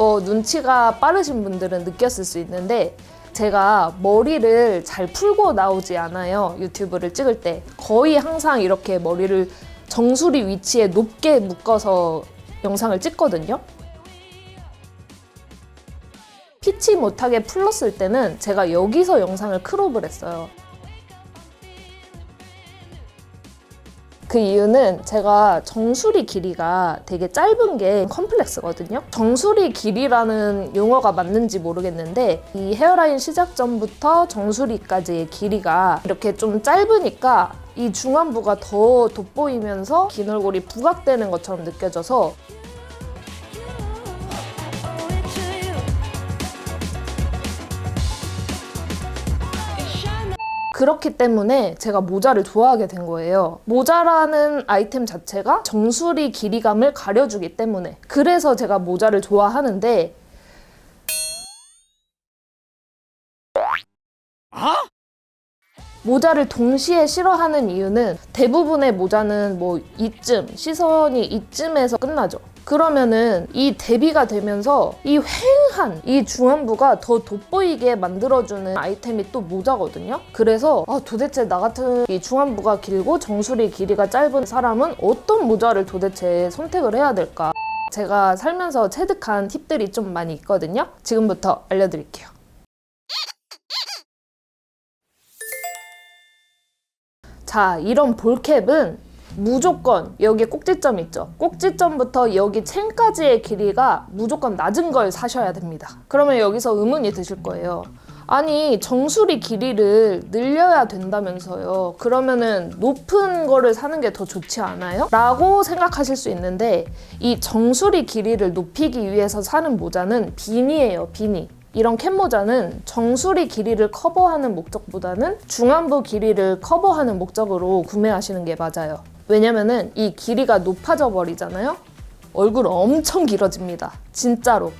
어, 눈치가 빠르신 분들은 느꼈을 수 있는데 제가 머리를 잘 풀고 나오지 않아요. 유튜브를 찍을 때. 거의 항상 이렇게 머리를 정수리 위치에 높게 묶어서 영상을 찍거든요. 피치 못하게 풀렀을 때는 제가 여기서 영상을 크롭을 했어요. 그 이유는 제가 정수리 길이가 되게 짧은 게 컴플렉스거든요. 정수리 길이라는 용어가 맞는지 모르겠는데 이 헤어라인 시작 전부터 정수리까지의 길이가 이렇게 좀 짧으니까 이 중안부가 더 돋보이면서 긴 얼굴이 부각되는 것처럼 느껴져서 그렇기 때문에 제가 모자를 좋아하게 된 거예요. 모자라는 아이템 자체가 정수리 길이감을 가려주기 때문에. 그래서 제가 모자를 좋아하는데 모자를 동시에 싫어하는 이유는 대부분의 모자는 뭐 이쯤 시선이 이쯤에서 끝나죠. 그러면은 이 대비가 되면서 이 휑한 이 중안부가 더 돋보이게 만들어주는 아이템이 또 모자거든요. 그래서 아, 도대체 나 같은 이 중안부가 길고 정수리 길이가 짧은 사람은 어떤 모자를 도대체 선택을 해야 될까? 제가 살면서 체득한 팁들이 좀 많이 있거든요. 지금부터 알려드릴게요. 자, 이런 볼캡은 무조건 여기 꼭지점 있죠. 꼭지점부터 여기 챙까지의 길이가 무조건 낮은 걸 사셔야 됩니다. 그러면 여기서 의문이 드실 거예요. 아니 정수리 길이를 늘려야 된다면서요. 그러면은 높은 거를 사는 게 더 좋지 않아요? 라고 생각하실 수 있는데 이 정수리 길이를 높이기 위해서 사는 모자는 비니예요, 비니. 이런 캡 모자는 정수리 길이를 커버하는 목적보다는 중안부 길이를 커버하는 목적으로 구매하시는 게 맞아요. 왜냐면은 이 길이가 높아져 버리잖아요. 얼굴 엄청 길어집니다. 진짜로.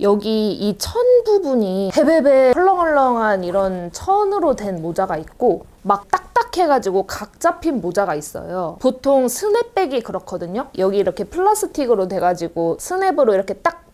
여기 이 천 부분이 베베베 헐렁헐렁한 이런 천으로 된 모자가 있고 막 딱딱해가지고 각 잡힌 모자가 있어요. 보통 스냅백이 그렇거든요. 여기 이렇게 플라스틱으로 돼가지고 스냅으로 이렇게 딱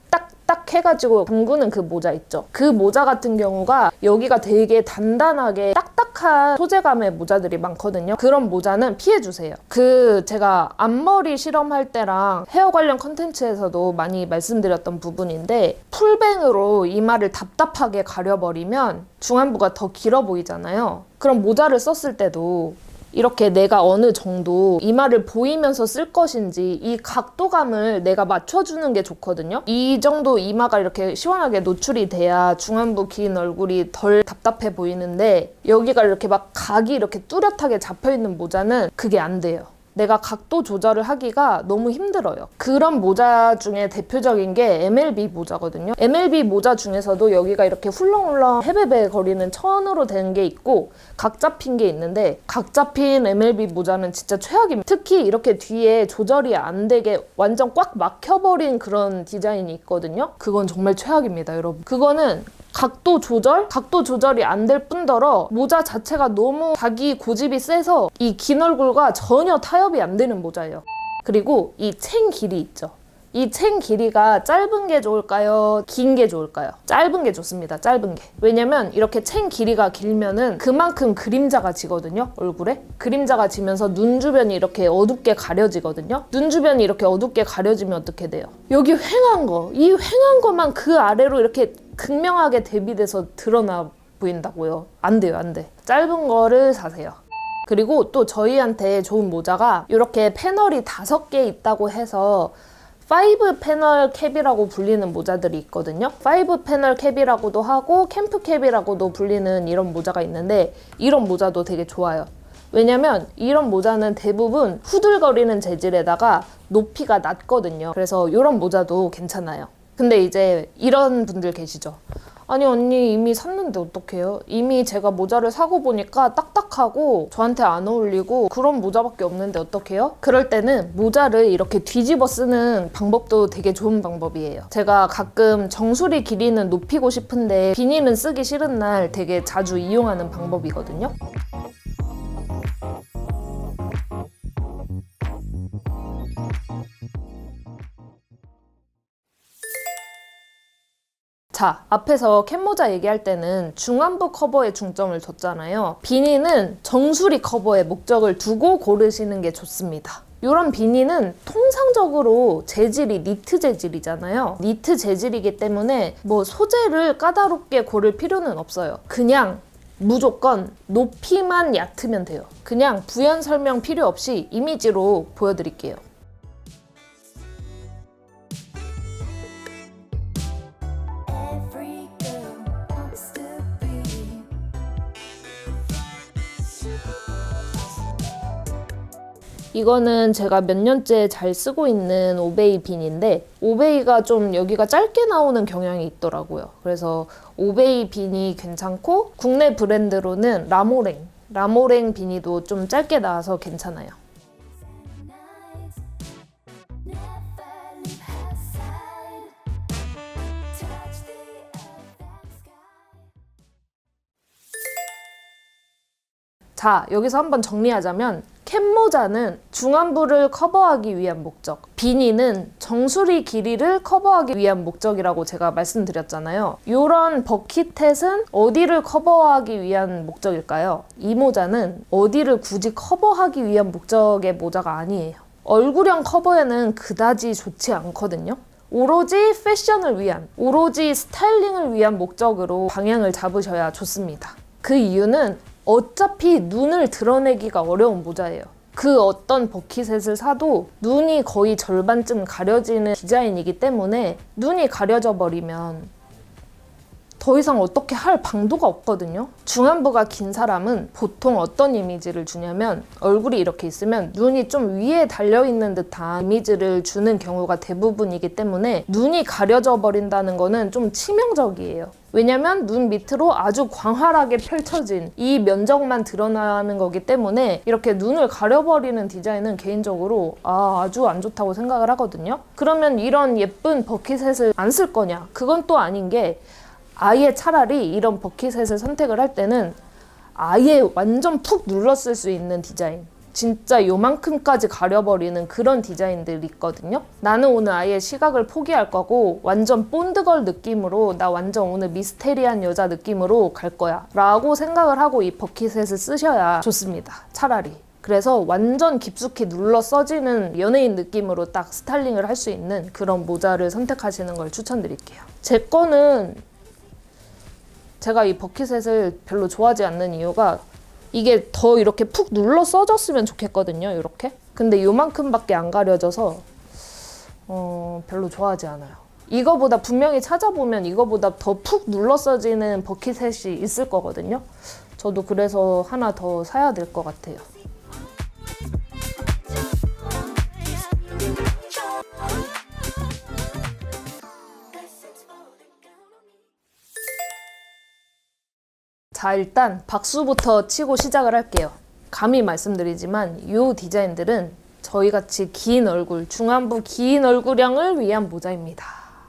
딱 해가지고 담그는 그 모자 있죠. 그 모자 같은 경우가 여기가 되게 단단하게 딱딱한 소재감의 모자들이 많거든요. 그런 모자는 피해주세요. 그 제가 앞머리 실험할 때랑 헤어 관련 컨텐츠에서도 많이 말씀드렸던 부분인데 풀뱅으로 이마를 답답하게 가려버리면 중안부가 더 길어 보이잖아요. 그럼 모자를 썼을 때도 이렇게 내가 어느 정도 이마를 보이면서 쓸 것인지 이 각도감을 내가 맞춰주는 게 좋거든요. 이 정도 이마가 이렇게 시원하게 노출이 돼야 중안부 긴 얼굴이 덜 답답해 보이는데 여기가 이렇게 막 각이 이렇게 뚜렷하게 잡혀 있는 모자는 그게 안 돼요. 내가 각도 조절을 하기가 너무 힘들어요. 그런 모자 중에 대표적인 게 MLB 모자거든요. MLB 모자 중에서도 여기가 이렇게 훌렁훌렁 헤베베 거리는 천으로 된 게 있고 각 잡힌 게 있는데 각 잡힌 MLB 모자는 진짜 최악입니다. 특히 이렇게 뒤에 조절이 안 되게 완전 꽉 막혀버린 그런 디자인이 있거든요. 그건 정말 최악입니다, 여러분. 그거는 각도 조절? 각도 조절이 안 될 뿐더러 모자 자체가 너무 자기 고집이 세서 이 긴 얼굴과 전혀 타협이 안 되는 모자예요. 그리고 이 챙 길이 있죠. 이 챙 길이가 짧은 게 좋을까요? 긴 게 좋을까요? 짧은 게 좋습니다. 짧은 게. 왜냐면 이렇게 챙 길이가 길면은 그만큼 그림자가 지거든요. 얼굴에. 그림자가 지면서 눈 주변이 이렇게 어둡게 가려지거든요. 눈 주변이 이렇게 어둡게 가려지면 어떻게 돼요? 여기 휑한 거. 이 휑한 것만 그 아래로 이렇게 극명하게 대비돼서 드러나 보인다고요. 안 돼요, 안 돼. 짧은 거를 사세요. 그리고 또 저희한테 좋은 모자가 이렇게 패널이 다섯 개 있다고 해서 5 패널 캡이라고 불리는 모자들이 있거든요. 5 패널 캡이라고도 하고 캠프 캡이라고도 불리는 이런 모자가 있는데 이런 모자도 되게 좋아요. 왜냐면 이런 모자는 대부분 후들거리는 재질에다가 높이가 낮거든요. 그래서 이런 모자도 괜찮아요. 근데 이제 이런 분들 계시죠. 아니 언니 이미 샀는데 어떡해요? 이미 제가 모자를 사고 보니까 딱딱하고 저한테 안 어울리고 그런 모자밖에 없는데 어떡해요? 그럴 때는 모자를 이렇게 뒤집어 쓰는 방법도 되게 좋은 방법이에요. 제가 가끔 정수리 길이는 높이고 싶은데 비닐은 쓰기 싫은 날 되게 자주 이용하는 방법이거든요. 자, 앞에서 캡모자 얘기할 때는 중안부 커버에 중점을 뒀잖아요. 비니는 정수리 커버에 목적을 두고 고르시는 게 좋습니다. 이런 비니는 통상적으로 재질이 니트 재질이잖아요. 니트 재질이기 때문에 뭐 소재를 까다롭게 고를 필요는 없어요. 그냥 무조건 높이만 얕으면 돼요. 그냥 부연 설명 필요 없이 이미지로 보여드릴게요. 이거는 제가 몇 년째 잘 쓰고 있는 오베이 빈인데 오베이가 좀 여기가 짧게 나오는 경향이 있더라고요. 그래서 오베이 빈이 괜찮고 국내 브랜드로는 라모랭 라모랭 비니도 좀 짧게 나와서 괜찮아요. 자, 여기서 한번 정리하자면 캡모자는 중안부를 커버하기 위한 목적, 비니는 정수리 길이를 커버하기 위한 목적이라고 제가 말씀드렸잖아요. 이런 버킷햇은 어디를 커버하기 위한 목적일까요? 이 모자는 어디를 굳이 커버하기 위한 목적의 모자가 아니에요. 얼굴형 커버에는 그다지 좋지 않거든요. 오로지 패션을 위한, 오로지 스타일링을 위한 목적으로 방향을 잡으셔야 좋습니다. 그 이유는 어차피 눈을 드러내기가 어려운 모자예요. 그 어떤 버킷셋을 사도 눈이 거의 절반쯤 가려지는 디자인이기 때문에 눈이 가려져 버리면 더 이상 어떻게 할 방도가 없거든요. 중안부가 긴 사람은 보통 어떤 이미지를 주냐면 얼굴이 이렇게 있으면 눈이 좀 위에 달려 있는 듯한 이미지를 주는 경우가 대부분이기 때문에 눈이 가려져 버린다는 거는 좀 치명적이에요. 왜냐면 눈 밑으로 아주 광활하게 펼쳐진 이 면적만 드러나는 거기 때문에 이렇게 눈을 가려버리는 디자인은 개인적으로 아, 아주 안 좋다고 생각을 하거든요. 그러면 이런 예쁜 버킷셋을 안 쓸 거냐? 그건 또 아닌 게 아예 차라리 이런 버킷셋을 선택을 할 때는 아예 완전 푹 눌렀을 수 있는 디자인. 진짜 요만큼까지 가려버리는 그런 디자인들이 있거든요. 나는 오늘 아예 시각을 포기할 거고 완전 본드걸 느낌으로 나 완전 오늘 미스테리한 여자 느낌으로 갈 거야 라고 생각을 하고 이 버킷셋을 쓰셔야 좋습니다. 차라리. 그래서 완전 깊숙이 눌러 써지는 연예인 느낌으로 딱 스타일링을 할 수 있는 그런 모자를 선택하시는 걸 추천드릴게요. 제 거는 제가 이 버킷셋을 별로 좋아하지 않는 이유가 이게 더 이렇게 푹 눌러 써졌으면 좋겠거든요. 이렇게. 근데 요만큼밖에 안 가려져서 어, 별로 좋아하지 않아요. 이거보다 분명히 찾아보면 이거보다 더 푹 눌러 써지는 버킷셋이 있을 거거든요. 저도 그래서 하나 더 사야 될 것 같아요. 자, 일단 박수부터 치고 시작을 할게요. 감히 말씀드리지만 이 디자인들은 저희같이 긴 얼굴, 중안부 긴 얼굴형을 위한 모자입니다.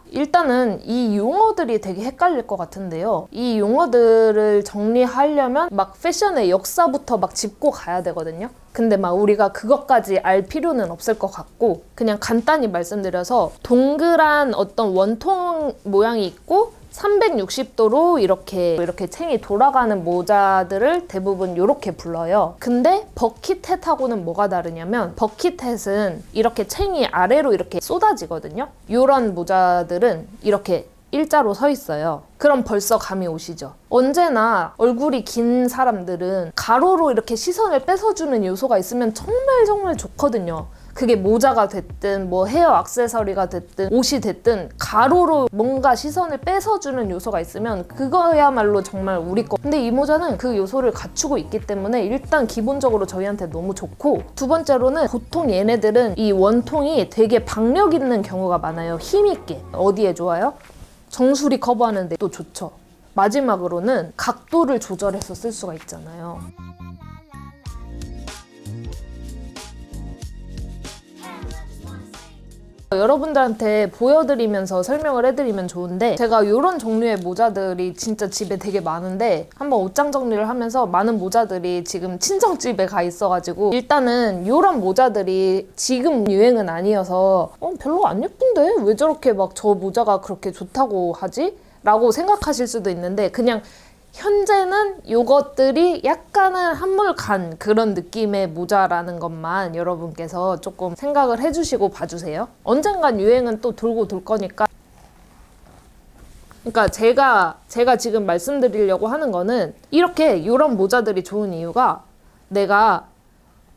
일단은 이 용어들이 되게 헷갈릴 것 같은데요. 이 용어들을 정리하려면 막 패션의 역사부터 막 짚고 가야 되거든요. 근데 막 우리가 그것까지 알 필요는 없을 것 같고 그냥 간단히 말씀드려서 동그란 어떤 원통 모양이 있고 360도로 이렇게 이렇게 챙이 돌아가는 모자들을 대부분 이렇게 불러요. 근데 버킷햇하고는 뭐가 다르냐면 버킷햇은 이렇게 챙이 아래로 이렇게 쏟아지거든요. 이런 모자들은 이렇게 일자로 서 있어요. 그럼 벌써 감이 오시죠. 언제나 얼굴이 긴 사람들은 가로로 이렇게 시선을 뺏어주는 요소가 있으면 정말 정말 좋거든요. 그게 모자가 됐든 뭐 헤어 액세서리가 됐든 옷이 됐든 가로로 뭔가 시선을 뺏어주는 요소가 있으면 그거야말로 정말 우리 거. 근데 이 모자는 그 요소를 갖추고 있기 때문에 일단 기본적으로 저희한테 너무 좋고 두 번째로는 보통 얘네들은 이 원통이 되게 박력 있는 경우가 많아요. 힘 있게. 어디에 좋아요? 정수리 커버하는데 또 좋죠. 마지막으로는 각도를 조절해서 쓸 수가 있잖아요. 여러분들한테 보여드리면서 설명을 해드리면 좋은데 제가 이런 종류의 모자들이 진짜 집에 되게 많은데 한번 옷장 정리를 하면서 많은 모자들이 지금 친정집에 가 있어가지고 일단은 이런 모자들이 지금 유행은 아니어서 어, 별로 안 예쁜데 왜 저렇게 막 저 모자가 그렇게 좋다고 하지? 라고 생각하실 수도 있는데 그냥 현재는 이것들이 약간은 한물 간 그런 느낌의 모자라는 것만 여러분께서 조금 생각을 해주시고 봐주세요. 언젠간 유행은 또 돌고 돌 거니까. 그러니까 제가 제가 지금 말씀드리려고 하는 거는 이렇게 이런 모자들이 좋은 이유가 내가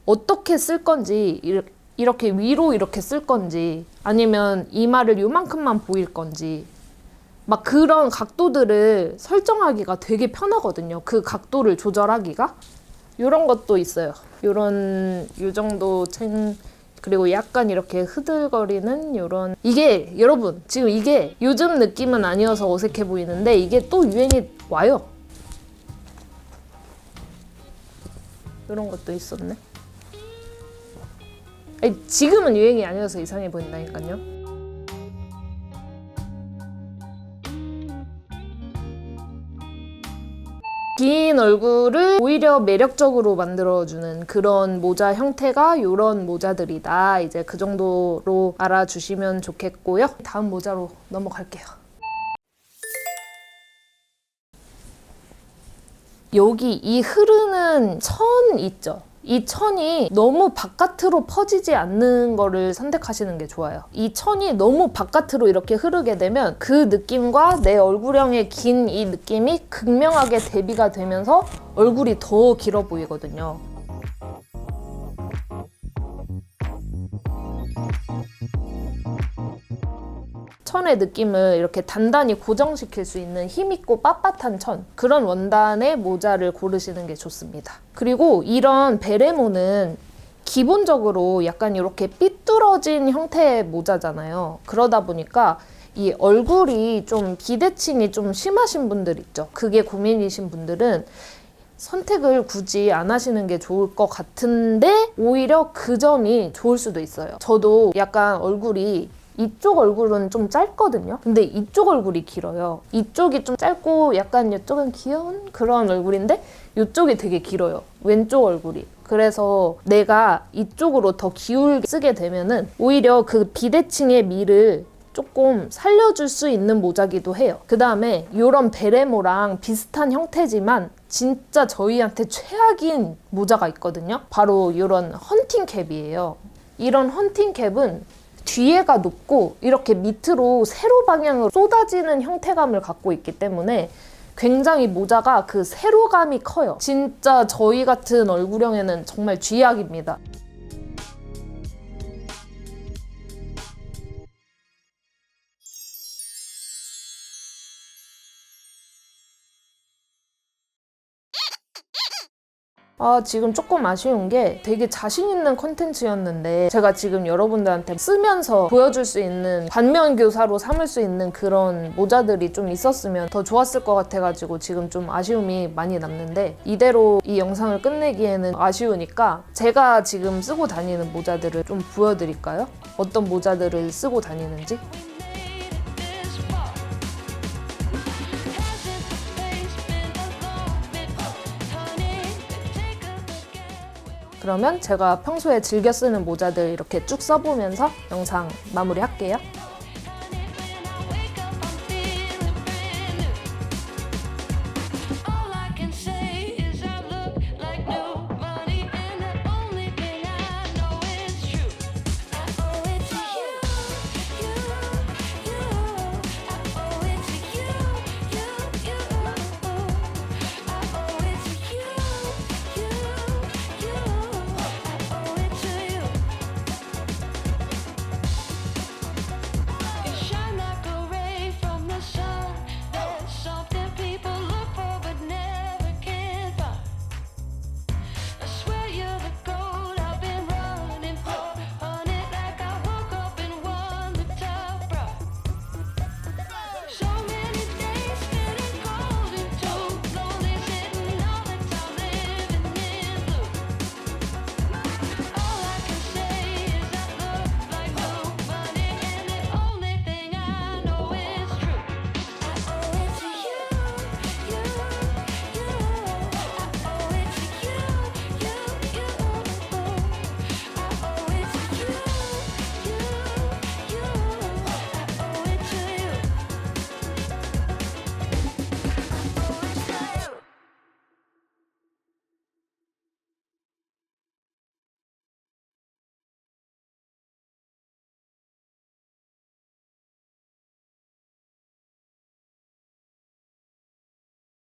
어떻게 쓸 건지 이렇게 위로 이렇게 쓸 건지 아니면 이마를 요만큼만 보일 건지 막 그런 각도들을 설정하기가 되게 편하거든요. 그 각도를 조절하기가 이런 것도 있어요. 요런 요 정도 챙 그리고 약간 이렇게 흐들거리는 요런 이게 여러분 지금 이게 요즘 느낌은 아니어서 어색해 보이는데 이게 또 유행이 와요. 이런 것도 있었네. 아니, 지금은 유행이 아니어서 이상해 보인다니까요. 긴 얼굴을 오히려 매력적으로 만들어주는 그런 모자 형태가 이런 모자들이다. 이제 그 정도로 알아주시면 좋겠고요. 다음 모자로 넘어갈게요. 여기 이 흐르는 천 있죠? 이 천이 너무 바깥으로 퍼지지 않는 거를 선택하시는 게 좋아요. 이 천이 너무 바깥으로 이렇게 흐르게 되면 그 느낌과 내 얼굴형의 긴 이 느낌이 극명하게 대비가 되면서 얼굴이 더 길어 보이거든요. 천의 느낌을 이렇게 단단히 고정시킬 수 있는 힘있고 빳빳한 천 그런 원단의 모자를 고르시는 게 좋습니다. 그리고 이런 베레모는 기본적으로 약간 이렇게 삐뚤어진 형태의 모자잖아요. 그러다 보니까 이 얼굴이 좀 비대칭이 좀 심하신 분들 있죠. 그게 고민이신 분들은 선택을 굳이 안 하시는 게 좋을 것 같은데 오히려 그 점이 좋을 수도 있어요. 저도 약간 얼굴이 이쪽 얼굴은 좀 짧거든요. 근데 이쪽 얼굴이 길어요. 이쪽이 좀 짧고 약간 이쪽은 귀여운 그런 얼굴인데 이쪽이 되게 길어요. 왼쪽 얼굴이. 그래서 내가 이쪽으로 더 기울게 쓰게 되면은 오히려 그 비대칭의 미를 조금 살려줄 수 있는 모자기도 해요. 그 다음에 이런 베레모랑 비슷한 형태지만 진짜 저희한테 최악인 모자가 있거든요. 바로 이런 헌팅 캡이에요. 이런 헌팅 캡은 뒤에가 높고 이렇게 밑으로 세로 방향으로 쏟아지는 형태감을 갖고 있기 때문에 굉장히 모자가 그 세로감이 커요. 진짜 저희 같은 얼굴형에는 정말 쥐약입니다. 아, 지금 조금 아쉬운 게 되게 자신 있는 컨텐츠였는데 제가 지금 여러분들한테 쓰면서 보여줄 수 있는 반면 교사로 삼을 수 있는 그런 모자들이 좀 있었으면 더 좋았을 것 같아가지고 지금 좀 아쉬움이 많이 남는데 이대로 이 영상을 끝내기에는 아쉬우니까 제가 지금 쓰고 다니는 모자들을 좀 보여드릴까요? 어떤 모자들을 쓰고 다니는지? 그러면 제가 평소에 즐겨 쓰는 모자들 이렇게 쭉 써보면서 영상 마무리할게요.